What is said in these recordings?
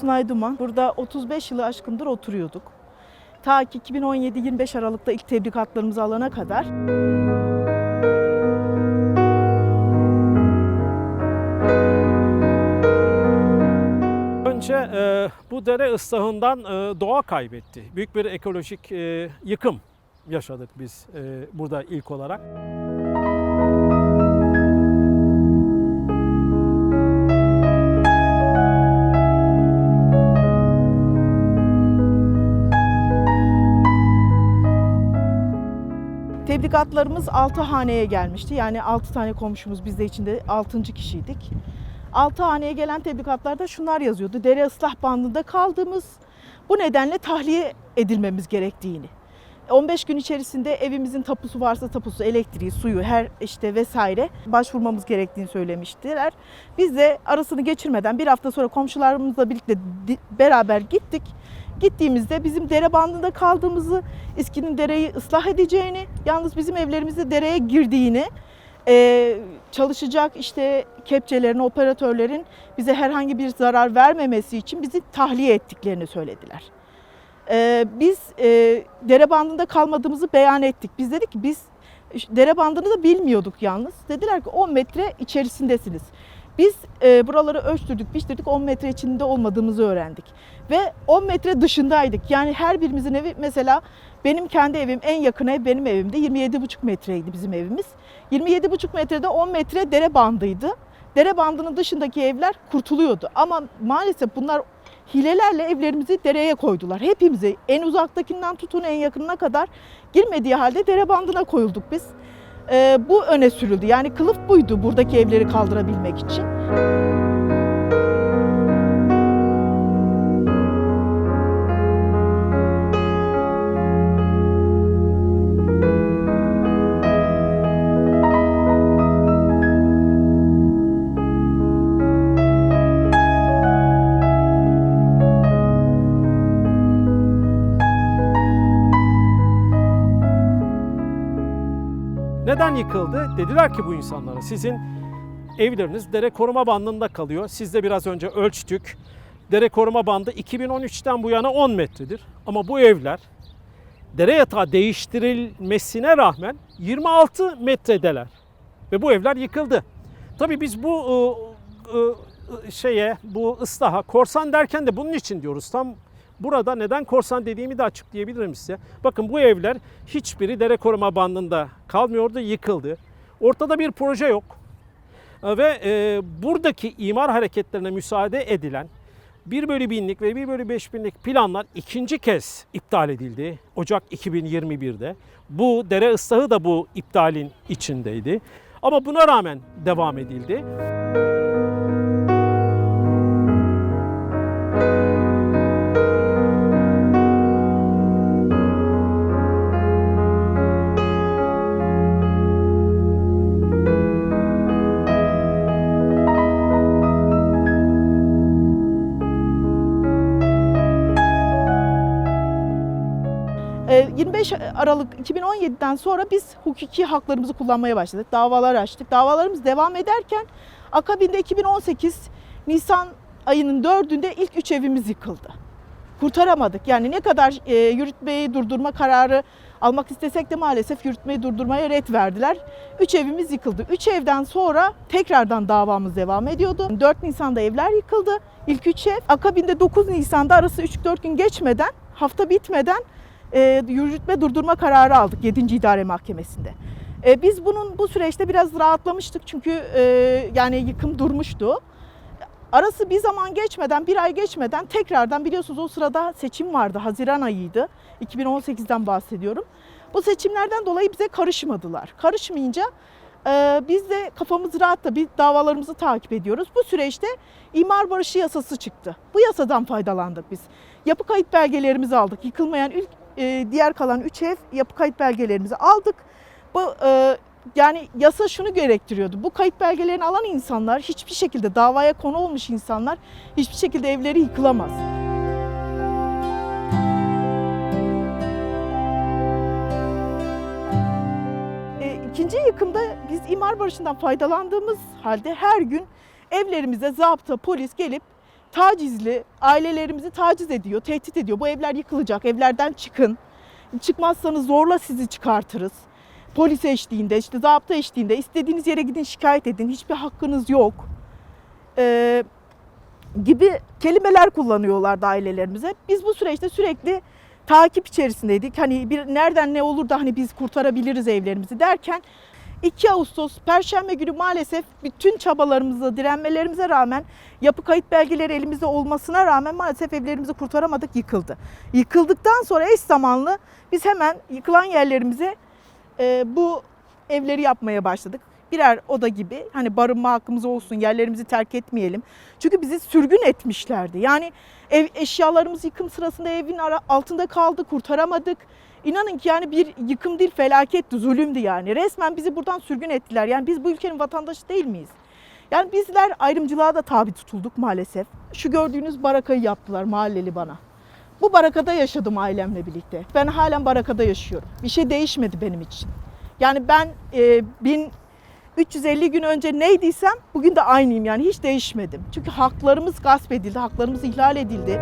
Sunay Duman. Burada 35 yılı aşkındır oturuyorduk. Ta ki 2017-25 Aralık'ta ilk tebrikatlarımızı alana kadar. Önce e, bu dere ıslahından e, doğa kaybetti. Büyük bir ekolojik e, yıkım yaşadık biz e, burada ilk olarak. Tebrikatlarımız 6 haneye gelmişti. Yani 6 tane komşumuz biz de içinde 6. kişiydik. 6 haneye gelen tebrikatlarda şunlar yazıyordu. Dere ıslah bandında kaldığımız bu nedenle tahliye edilmemiz gerektiğini. 15 gün içerisinde evimizin tapusu varsa tapusu, elektriği, suyu, her işte vesaire başvurmamız gerektiğini söylemiştiler. Biz de arasını geçirmeden bir hafta sonra komşularımızla birlikte beraber gittik. Gittiğimizde bizim dere bandında kaldığımızı, İSKİ'nin dereyi ıslah edeceğini, yalnız bizim evlerimizde dereye girdiğini, e, çalışacak işte kepçelerin, operatörlerin bize herhangi bir zarar vermemesi için bizi tahliye ettiklerini söylediler. E, biz e, dere bandında kalmadığımızı beyan ettik. Biz dedik ki biz dere bandını da bilmiyorduk yalnız. Dediler ki 10 metre içerisindesiniz. Biz e, buraları ölçtürdük, biçtirdik 10 metre içinde olmadığımızı öğrendik. Ve 10 metre dışındaydık. Yani her birimizin evi mesela benim kendi evim en yakın ev benim evimde 27,5 metreydi bizim evimiz. 27,5 metrede 10 metre dere bandıydı. Dere bandının dışındaki evler kurtuluyordu. Ama maalesef bunlar hilelerle evlerimizi dereye koydular. Hepimizi en uzaktakinden tutun en yakınına kadar girmediği halde dere bandına koyulduk biz. Ee, bu öne sürüldü. Yani kılıf buydu buradaki evleri kaldırabilmek için. Yıkıldı? Dediler ki bu insanlara sizin evleriniz dere koruma bandında kalıyor. Siz de biraz önce ölçtük. Dere koruma bandı 2013'ten bu yana 10 metredir. Ama bu evler dere yatağı değiştirilmesine rağmen 26 metredeler. Ve bu evler yıkıldı. Tabii biz bu ı, ı, şeye, bu ıslaha korsan derken de bunun için diyoruz. Tam burada neden korsan dediğimi de açıklayabilirim size. Bakın bu evler hiçbiri dere koruma bandında kalmıyordu, yıkıldı. Ortada bir proje yok. Ve e, buradaki imar hareketlerine müsaade edilen 1 bölü binlik ve 1 bölü 5 binlik planlar ikinci kez iptal edildi. Ocak 2021'de. Bu dere ıslahı da bu iptalin içindeydi. Ama buna rağmen devam edildi. Ee, 25 Aralık 2017'den sonra biz hukuki haklarımızı kullanmaya başladık. Davalar açtık. Davalarımız devam ederken akabinde 2018 Nisan ayının 4'ünde ilk üç evimiz yıkıldı. Kurtaramadık. Yani ne kadar e, yürütmeyi durdurma kararı almak istesek de maalesef yürütmeyi durdurmaya ret verdiler. Üç evimiz yıkıldı. Üç evden sonra tekrardan davamız devam ediyordu. 4 Nisan'da evler yıkıldı. İlk üç ev. Akabinde 9 Nisan'da arası 3-4 gün geçmeden, hafta bitmeden e, yürütme durdurma kararı aldık 7. İdare Mahkemesi'nde. E, biz bunun bu süreçte biraz rahatlamıştık çünkü e, yani yıkım durmuştu. Arası bir zaman geçmeden, bir ay geçmeden tekrardan biliyorsunuz o sırada seçim vardı. Haziran ayıydı. 2018'den bahsediyorum. Bu seçimlerden dolayı bize karışmadılar. Karışmayınca e, biz de kafamız rahat da biz davalarımızı takip ediyoruz. Bu süreçte imar barışı yasası çıktı. Bu yasadan faydalandık biz. Yapı kayıt belgelerimizi aldık. Yıkılmayan ilk e, diğer kalan 3 ev yapı kayıt belgelerimizi aldık. Bu e, yani yasa şunu gerektiriyordu. Bu kayıt belgelerini alan insanlar hiçbir şekilde davaya konu olmuş insanlar hiçbir şekilde evleri yıkılamaz. E, ikinci yıkımda biz imar barışından faydalandığımız halde her gün evlerimize zabıta, polis gelip tacizli, ailelerimizi taciz ediyor, tehdit ediyor. Bu evler yıkılacak, evlerden çıkın. Çıkmazsanız zorla sizi çıkartırız. Polis eşliğinde, işte zabıta eşliğinde istediğiniz yere gidin şikayet edin. Hiçbir hakkınız yok. Ee, gibi kelimeler kullanıyorlardı ailelerimize. Biz bu süreçte sürekli takip içerisindeydik. Hani bir nereden ne olur da hani biz kurtarabiliriz evlerimizi derken 2 Ağustos Perşembe günü maalesef bütün çabalarımıza, direnmelerimize rağmen yapı kayıt belgeleri elimizde olmasına rağmen maalesef evlerimizi kurtaramadık, yıkıldı. Yıkıldıktan sonra eş zamanlı biz hemen yıkılan yerlerimize e, bu evleri yapmaya başladık. Birer oda gibi hani barınma hakkımız olsun, yerlerimizi terk etmeyelim. Çünkü bizi sürgün etmişlerdi. Yani ev eşyalarımız yıkım sırasında evin altında kaldı, kurtaramadık. İnanın ki yani bir yıkım değil felaketti, zulümdü yani. Resmen bizi buradan sürgün ettiler. Yani biz bu ülkenin vatandaşı değil miyiz? Yani bizler ayrımcılığa da tabi tutulduk maalesef. Şu gördüğünüz barakayı yaptılar mahalleli bana. Bu barakada yaşadım ailemle birlikte. Ben halen barakada yaşıyorum. Bir şey değişmedi benim için. Yani ben e, 1350 gün önce neydiysem bugün de aynıyım yani hiç değişmedim. Çünkü haklarımız gasp edildi, haklarımız ihlal edildi.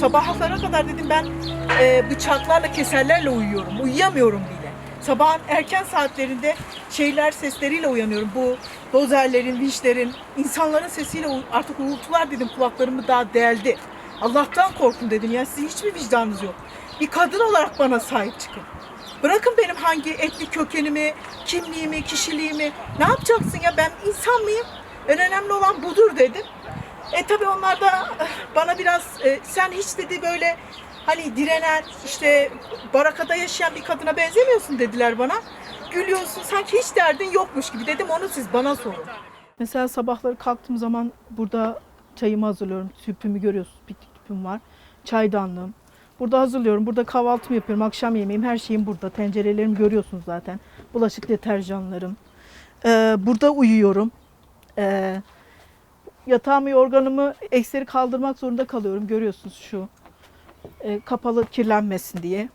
Sabahlara kadar dedim ben e, bıçaklarla, keserlerle uyuyorum. Uyuyamıyorum bile. Sabahın erken saatlerinde şeyler sesleriyle uyanıyorum. Bu dozerlerin, vinçlerin, insanların sesiyle artık uğultular dedim kulaklarımı daha deldi. Allah'tan korkun dedim ya sizin hiçbir vicdanınız yok. Bir kadın olarak bana sahip çıkın. Bırakın benim hangi etnik kökenimi, kimliğimi, kişiliğimi. Ne yapacaksın ya ben insan mıyım? En önemli olan budur dedim. E tabii onlar da eh, bana biraz e, sen hiç dedi böyle hani direnen işte barakada yaşayan bir kadına benzemiyorsun dediler bana. Gülüyorsun sanki hiç derdin yokmuş gibi dedim onu siz bana sorun. Mesela sabahları kalktığım zaman burada çayımı hazırlıyorum. Tüpümü görüyorsunuz. Bir tüpüm var. Çaydanlığım. Burada hazırlıyorum. Burada kahvaltımı yapıyorum. Akşam yemeğim her şeyim burada. Tencerelerimi görüyorsunuz zaten. Bulaşık deterjanlarım. Ee, burada uyuyorum. Ee, yatağımı yorganımı ekseri kaldırmak zorunda kalıyorum. Görüyorsunuz şu e, kapalı kirlenmesin diye.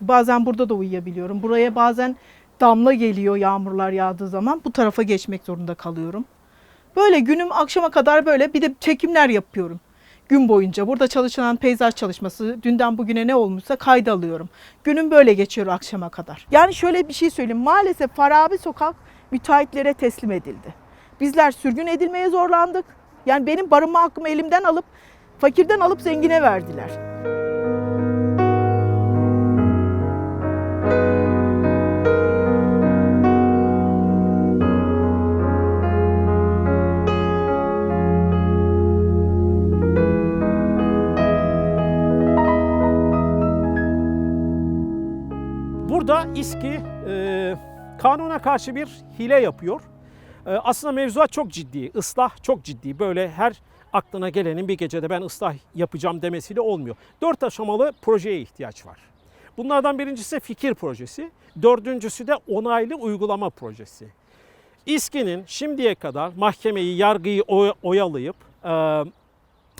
Bazen burada da uyuyabiliyorum. Buraya bazen damla geliyor yağmurlar yağdığı zaman. Bu tarafa geçmek zorunda kalıyorum. Böyle günüm akşama kadar böyle bir de çekimler yapıyorum. Gün boyunca burada çalışılan peyzaj çalışması dünden bugüne ne olmuşsa kayda alıyorum. Günüm böyle geçiyor akşama kadar. Yani şöyle bir şey söyleyeyim. Maalesef Farabi Sokak müteahhitlere teslim edildi. Bizler sürgün edilmeye zorlandık. Yani benim barınma hakkımı elimden alıp fakirden alıp zengine verdiler. Kanuna karşı bir hile yapıyor. E, aslında mevzuat çok ciddi, ıslah çok ciddi. Böyle her aklına gelenin bir gecede ben ıslah yapacağım demesiyle olmuyor. Dört aşamalı projeye ihtiyaç var. Bunlardan birincisi fikir projesi, dördüncüsü de onaylı uygulama projesi. İSKİ'nin şimdiye kadar mahkemeyi, yargıyı oy- oyalayıp e,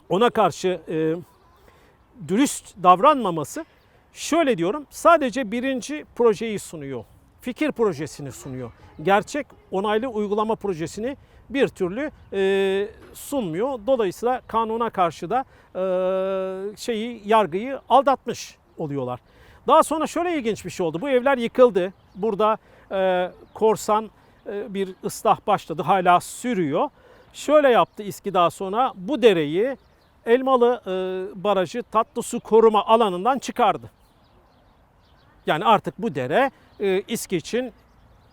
ona karşı e, dürüst davranmaması şöyle diyorum sadece birinci projeyi sunuyor. Fikir projesini sunuyor. Gerçek onaylı uygulama projesini bir türlü e, sunmuyor. Dolayısıyla kanuna karşı da e, şeyi yargıyı aldatmış oluyorlar. Daha sonra şöyle ilginç bir şey oldu. Bu evler yıkıldı. Burada e, korsan e, bir ıslah başladı. Hala sürüyor. Şöyle yaptı İSKİ daha sonra bu dereyi Elmalı e, Barajı tatlı su koruma alanından çıkardı. Yani artık bu dere e, İSKİ için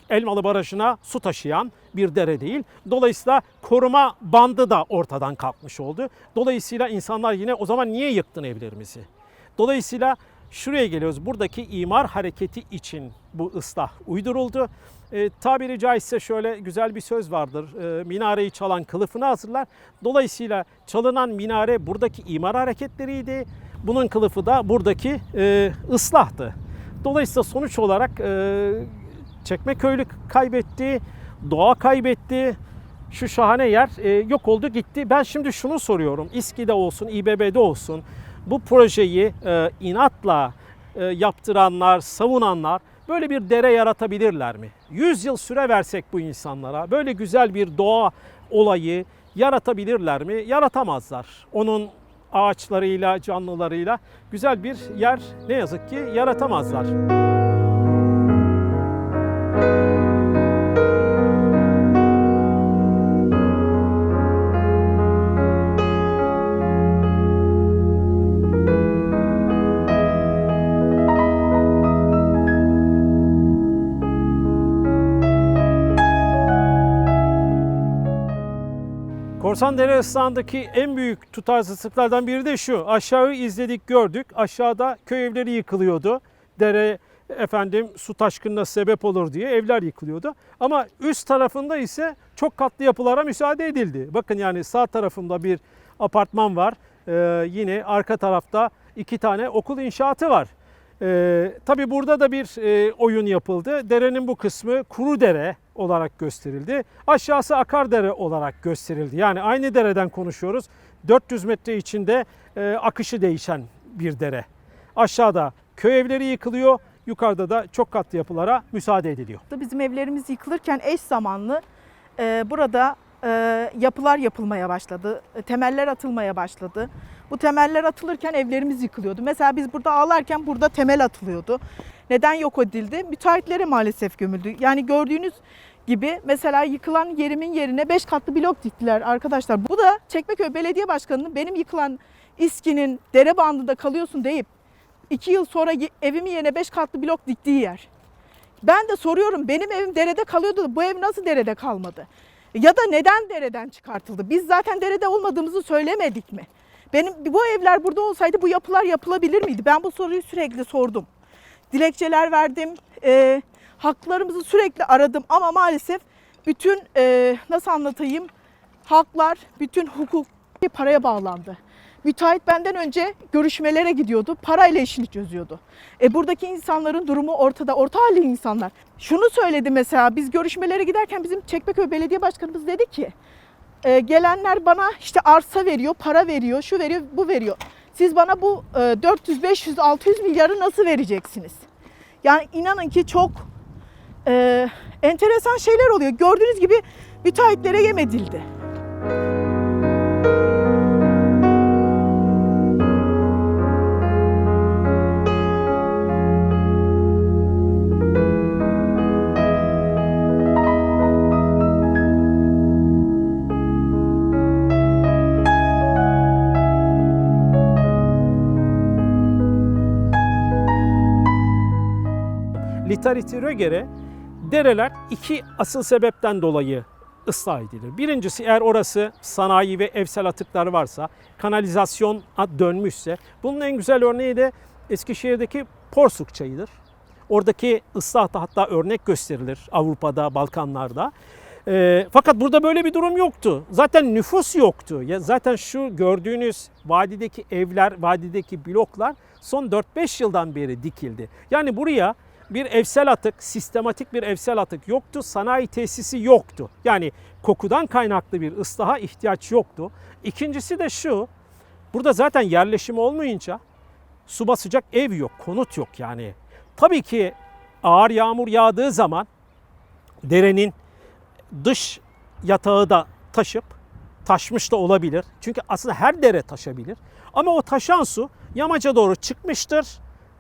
Elmalı Barajı'na su taşıyan bir dere değil. Dolayısıyla koruma bandı da ortadan kalkmış oldu. Dolayısıyla insanlar yine o zaman niye yıktın evlerimizi? Dolayısıyla şuraya geliyoruz. Buradaki imar hareketi için bu ıslah uyduruldu. E, tabiri caizse şöyle güzel bir söz vardır. E, minareyi çalan kılıfını hazırlar. Dolayısıyla çalınan minare buradaki imar hareketleriydi. Bunun kılıfı da buradaki e, ıslahtı. Dolayısıyla sonuç olarak e, Çekmeköylü kaybetti, doğa kaybetti, Şu şahane yer e, yok oldu gitti. Ben şimdi şunu soruyorum. İSKİ'de olsun, İBB'de olsun bu projeyi e, inatla e, yaptıranlar, savunanlar böyle bir dere yaratabilirler mi? 100 yıl süre versek bu insanlara böyle güzel bir doğa olayı yaratabilirler mi? Yaratamazlar. Onun ağaçlarıyla, canlılarıyla güzel bir yer ne yazık ki yaratamazlar. Korsan Dere ıslahındaki en büyük tutarsızlıklardan biri de şu. Aşağı izledik gördük. Aşağıda köy evleri yıkılıyordu. Dere efendim su taşkınına sebep olur diye evler yıkılıyordu. Ama üst tarafında ise çok katlı yapılara müsaade edildi. Bakın yani sağ tarafımda bir apartman var. Ee, yine arka tarafta iki tane okul inşaatı var. Ee, tabii burada da bir e, oyun yapıldı. Derenin bu kısmı kuru dere olarak gösterildi. Aşağısı akar dere olarak gösterildi. Yani aynı dereden konuşuyoruz. 400 metre içinde e, akışı değişen bir dere. Aşağıda köy evleri yıkılıyor. Yukarıda da çok katlı yapılara müsaade ediliyor. Bizim evlerimiz yıkılırken eş zamanlı e, burada e, yapılar yapılmaya başladı. E, temeller atılmaya başladı. Bu temeller atılırken evlerimiz yıkılıyordu. Mesela biz burada ağlarken burada temel atılıyordu. Neden yok edildi? Müteahhitlere maalesef gömüldü. Yani gördüğünüz gibi mesela yıkılan yerimin yerine 5 katlı blok diktiler arkadaşlar. Bu da Çekmeköy Belediye Başkanı'nın benim yıkılan İSKİ'nin dere bandında kalıyorsun deyip 2 yıl sonra evimin yerine 5 katlı blok diktiği yer. Ben de soruyorum benim evim derede kalıyordu bu ev nasıl derede kalmadı? Ya da neden dereden çıkartıldı? Biz zaten derede olmadığımızı söylemedik mi? Benim bu evler burada olsaydı bu yapılar yapılabilir miydi? Ben bu soruyu sürekli sordum. Dilekçeler verdim. e, haklarımızı sürekli aradım ama maalesef bütün e, nasıl anlatayım? Haklar, bütün hukuk paraya bağlandı. Müteahhit benden önce görüşmelere gidiyordu. Parayla işini çözüyordu. E buradaki insanların durumu ortada. Orta halli insanlar. Şunu söyledi mesela biz görüşmelere giderken bizim Çekmeköy Belediye Başkanımız dedi ki e, gelenler bana işte arsa veriyor, para veriyor, şu veriyor, bu veriyor. Siz bana bu e, 400, 500, 600 milyarı nasıl vereceksiniz? Yani inanın ki çok e, enteresan şeyler oluyor. Gördüğünüz gibi müteahhitlere yem edildi. Literatüre göre dereler iki asıl sebepten dolayı ıslah edilir. Birincisi eğer orası sanayi ve evsel atıklar varsa, kanalizasyona dönmüşse. Bunun en güzel örneği de Eskişehir'deki Porsuk çayıdır. Oradaki ıslahta hatta örnek gösterilir Avrupa'da, Balkanlarda. Ee, fakat burada böyle bir durum yoktu. Zaten nüfus yoktu. Ya zaten şu gördüğünüz vadideki evler, vadideki bloklar son 4-5 yıldan beri dikildi. Yani buraya bir evsel atık, sistematik bir evsel atık yoktu. Sanayi tesisi yoktu. Yani kokudan kaynaklı bir ıslaha ihtiyaç yoktu. İkincisi de şu, burada zaten yerleşim olmayınca su basacak ev yok, konut yok yani. Tabii ki ağır yağmur yağdığı zaman derenin dış yatağı da taşıp taşmış da olabilir. Çünkü aslında her dere taşabilir. Ama o taşan su yamaca doğru çıkmıştır.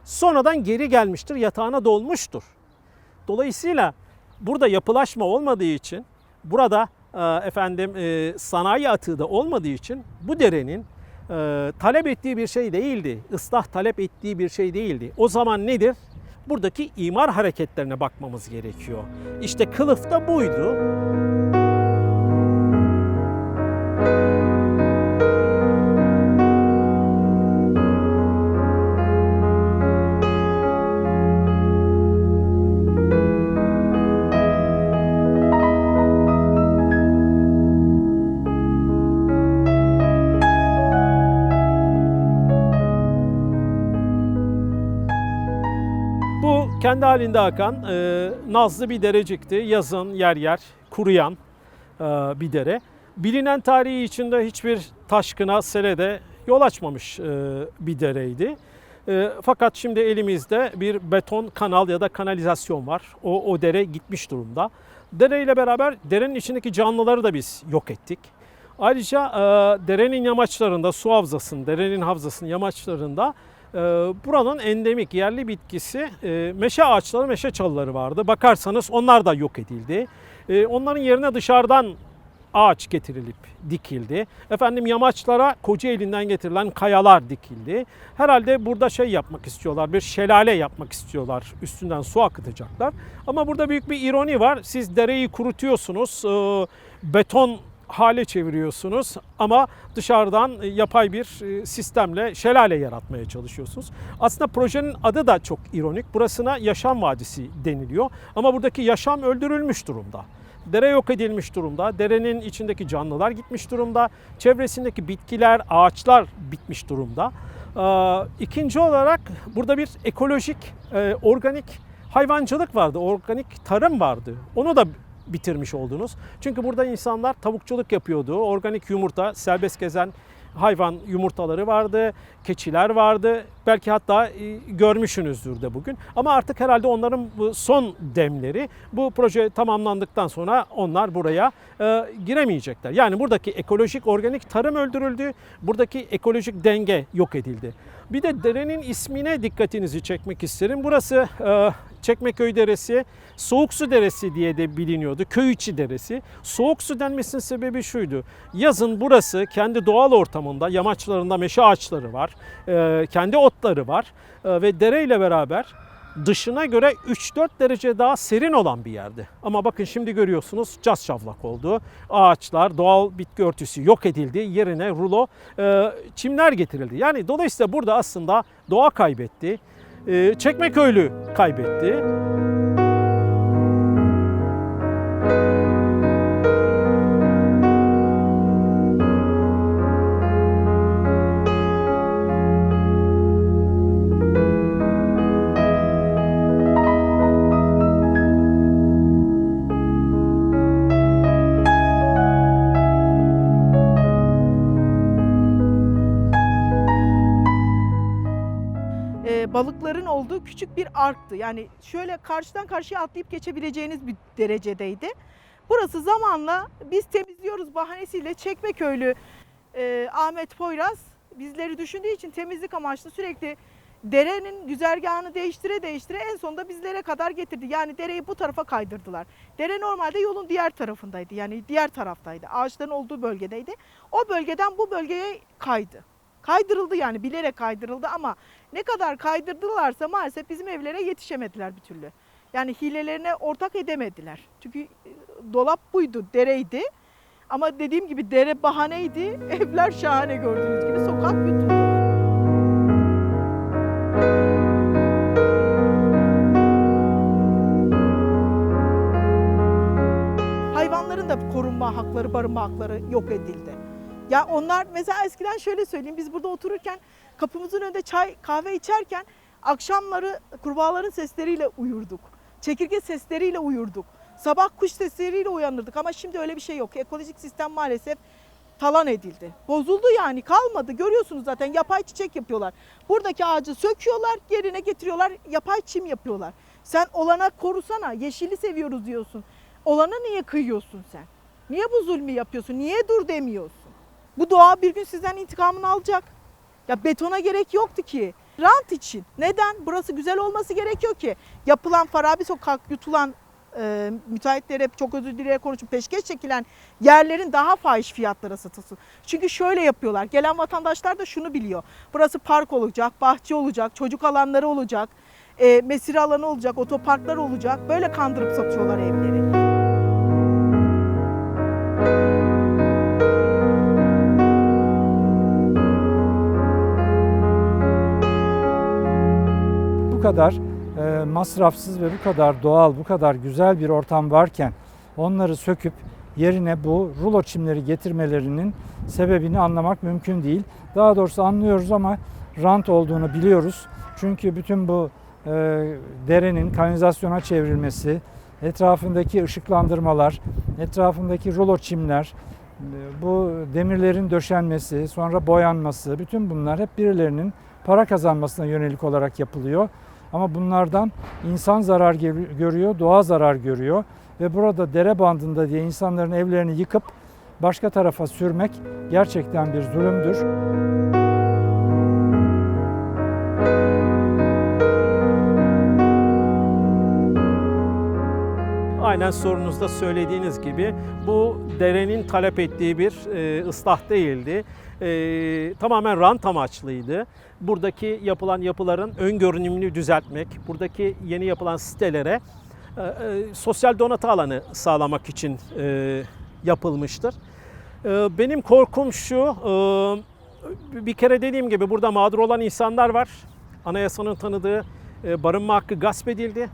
Sonradan geri gelmiştir, yatağına dolmuştur. Dolayısıyla burada yapılaşma olmadığı için, burada e, efendim e, sanayi atığı da olmadığı için bu derenin e, talep ettiği bir şey değildi. Islah talep ettiği bir şey değildi. O zaman nedir? Buradaki imar hareketlerine bakmamız gerekiyor. İşte kılıf da buydu. Kendi halinde akan e, nazlı bir derecikti. Yazın yer yer kuruyan, e, bir dere. Bilinen tarihi içinde hiçbir taşkına, sele de yol açmamış e, bir dereydi. E, Fakat şimdi elimizde bir beton kanal ya da kanalizasyon var. O, o dere gitmiş durumda. Dereyle beraber derenin içindeki canlıları da biz yok ettik. Ayrıca e, derenin yamaçlarında, su havzasının, derenin havzasının yamaçlarında buranın endemik yerli bitkisi e, meşe ağaçları, meşe çalıları vardı. Bakarsanız onlar da yok edildi. E, onların yerine dışarıdan ağaç getirilip dikildi. Efendim yamaçlara Kocaeli'nden getirilen kayalar dikildi. Herhalde burada şey yapmak istiyorlar, bir şelale yapmak istiyorlar. Üstünden su akıtacaklar. Ama burada büyük bir ironi var. Siz dereyi kurutuyorsunuz, e, beton hale çeviriyorsunuz ama dışarıdan e, yapay bir e, sistemle şelale yaratmaya çalışıyorsunuz. Aslında projenin adı da çok ironik. Burasına yaşam vadisi deniliyor ama buradaki yaşam öldürülmüş durumda. Dere yok edilmiş durumda. Derenin içindeki canlılar gitmiş durumda. Çevresindeki bitkiler, ağaçlar bitmiş durumda. Ee, İkinci olarak burada bir ekolojik, e, organik hayvancılık vardı. Organik tarım vardı. Onu da bitirmiş oldunuz. Çünkü burada insanlar tavukçuluk yapıyordu. Organik yumurta, serbest gezen hayvan yumurtaları vardı, keçiler vardı. Belki hatta e, görmüşsünüzdür de bugün. Ama artık herhalde onların son demleri. Bu proje tamamlandıktan sonra onlar buraya e, giremeyecekler. Yani buradaki ekolojik organik tarım öldürüldü. Buradaki ekolojik denge yok edildi. Bir de derenin ismine dikkatinizi çekmek isterim. Burası e, Çekmeköy Deresi, Soğuk Su Deresi diye de biliniyordu. Köy içi deresi. Soğuk su denmesinin sebebi şuydu. Yazın burası kendi doğal ortamında, yamaçlarında meşe ağaçları var, e, kendi otları var E, ve dereyle beraber dışına göre 3-4 derece daha serin olan bir yerdi. Ama bakın şimdi görüyorsunuz caz şavlak oldu. Ağaçlar, doğal bitki örtüsü yok edildi. Yerine rulo e, çimler getirildi. Yani dolayısıyla burada aslında doğa kaybetti. E, Çekmeköylü kaybetti. Balıkların olduğu küçük bir arktı. Yani şöyle karşıdan karşıya atlayıp geçebileceğiniz bir derecedeydi. Burası zamanla biz temizliyoruz bahanesiyle Çekmeköylü e, Ahmet Poyraz bizleri düşündüğü için temizlik amaçlı sürekli derenin güzergahını değiştire değiştire en sonunda bizlere kadar getirdi. Yani dereyi bu tarafa kaydırdılar. Dere normalde yolun diğer tarafındaydı. Yani diğer taraftaydı. Ağaçların olduğu bölgedeydi. O bölgeden bu bölgeye kaydı. Kaydırıldı yani bilerek kaydırıldı ama ne kadar kaydırdılarsa maalesef bizim evlere yetişemediler bir türlü. Yani hilelerine ortak edemediler. Çünkü e, dolap buydu, dereydi. Ama dediğim gibi dere bahaneydi. Evler şahane gördüğünüz gibi sokak yutuldu. Hayvanların da korunma hakları, barınma hakları yok edildi. Ya onlar mesela eskiden şöyle söyleyeyim biz burada otururken kapımızın önünde çay kahve içerken akşamları kurbağaların sesleriyle uyurduk. Çekirge sesleriyle uyurduk. Sabah kuş sesleriyle uyanırdık ama şimdi öyle bir şey yok. Ekolojik sistem maalesef talan edildi. Bozuldu yani kalmadı. Görüyorsunuz zaten yapay çiçek yapıyorlar. Buradaki ağacı söküyorlar, yerine getiriyorlar, yapay çim yapıyorlar. Sen olana korusana, yeşili seviyoruz diyorsun. Olana niye kıyıyorsun sen? Niye bu zulmü yapıyorsun? Niye dur demiyorsun? Bu doğa bir gün sizden intikamını alacak. Ya betona gerek yoktu ki. Rant için. Neden? Burası güzel olması gerekiyor ki. Yapılan Farabi Sokak yutulan e, müteahhitlere çok özür dileyerek konuşup peşkeş çekilen yerlerin daha fahiş fiyatlara satılsın. Çünkü şöyle yapıyorlar. Gelen vatandaşlar da şunu biliyor. Burası park olacak, bahçe olacak, çocuk alanları olacak, e, mesire alanı olacak, otoparklar olacak. Böyle kandırıp satıyorlar evleri. Kadar e, masrafsız ve bu kadar doğal, bu kadar güzel bir ortam varken onları söküp yerine bu rulo çimleri getirmelerinin sebebini anlamak mümkün değil. Daha doğrusu anlıyoruz ama rant olduğunu biliyoruz. Çünkü bütün bu e, derenin kanalizasyona çevrilmesi, etrafındaki ışıklandırmalar, etrafındaki rulo çimler, bu demirlerin döşenmesi, sonra boyanması, bütün bunlar hep birilerinin para kazanmasına yönelik olarak yapılıyor. Ama bunlardan insan zarar görüyor, doğa zarar görüyor ve burada dere bandında diye insanların evlerini yıkıp başka tarafa sürmek gerçekten bir zulümdür. Aynen sorunuzda söylediğiniz gibi bu derenin talep ettiği bir e, ıslah değildi. E, tamamen rant amaçlıydı. Buradaki yapılan yapıların ön görünümünü düzeltmek, buradaki yeni yapılan sitelere e, e, sosyal donatı alanı sağlamak için e, yapılmıştır. E, benim korkum şu, e, bir kere dediğim gibi burada mağdur olan insanlar var. Anayasanın tanıdığı e, barınma hakkı gasp edildi.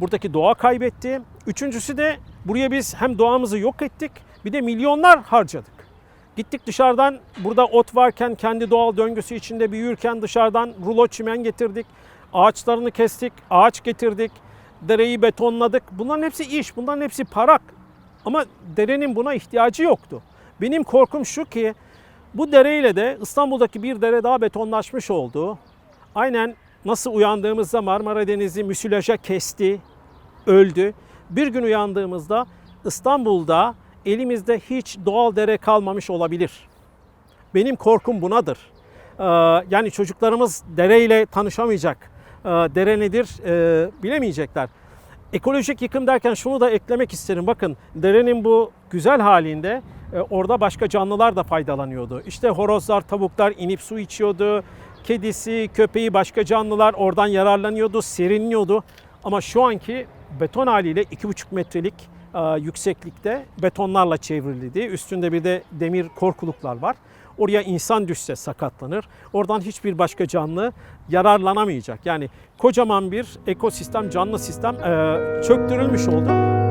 Buradaki doğa kaybetti. Üçüncüsü de buraya biz hem doğamızı yok ettik bir de milyonlar harcadık. Gittik dışarıdan burada ot varken kendi doğal döngüsü içinde büyürken dışarıdan rulo çimen getirdik. Ağaçlarını kestik, ağaç getirdik. Dereyi betonladık. Bunların hepsi iş, bunların hepsi parak. Ama derenin buna ihtiyacı yoktu. Benim korkum şu ki bu dereyle de İstanbul'daki bir dere daha betonlaşmış oldu. Aynen nasıl uyandığımızda Marmara Denizi müsilaja kesti, öldü. Bir gün uyandığımızda İstanbul'da elimizde hiç doğal dere kalmamış olabilir. Benim korkum bunadır. Ee, yani çocuklarımız dereyle tanışamayacak. Ee, dere nedir ee, bilemeyecekler. Ekolojik yıkım derken şunu da eklemek isterim. Bakın derenin bu güzel halinde e, orada başka canlılar da faydalanıyordu. İşte horozlar, tavuklar inip su içiyordu. Kedisi, köpeği, başka canlılar oradan yararlanıyordu, serinliyordu. Ama şu anki beton haliyle 2,5 metrelik e, yükseklikte betonlarla çevrildi. Üstünde bir de demir korkuluklar var. Oraya insan düşse sakatlanır. Oradan hiçbir başka canlı yararlanamayacak. Yani kocaman bir ekosistem, canlı sistem e, çöktürülmüş oldu.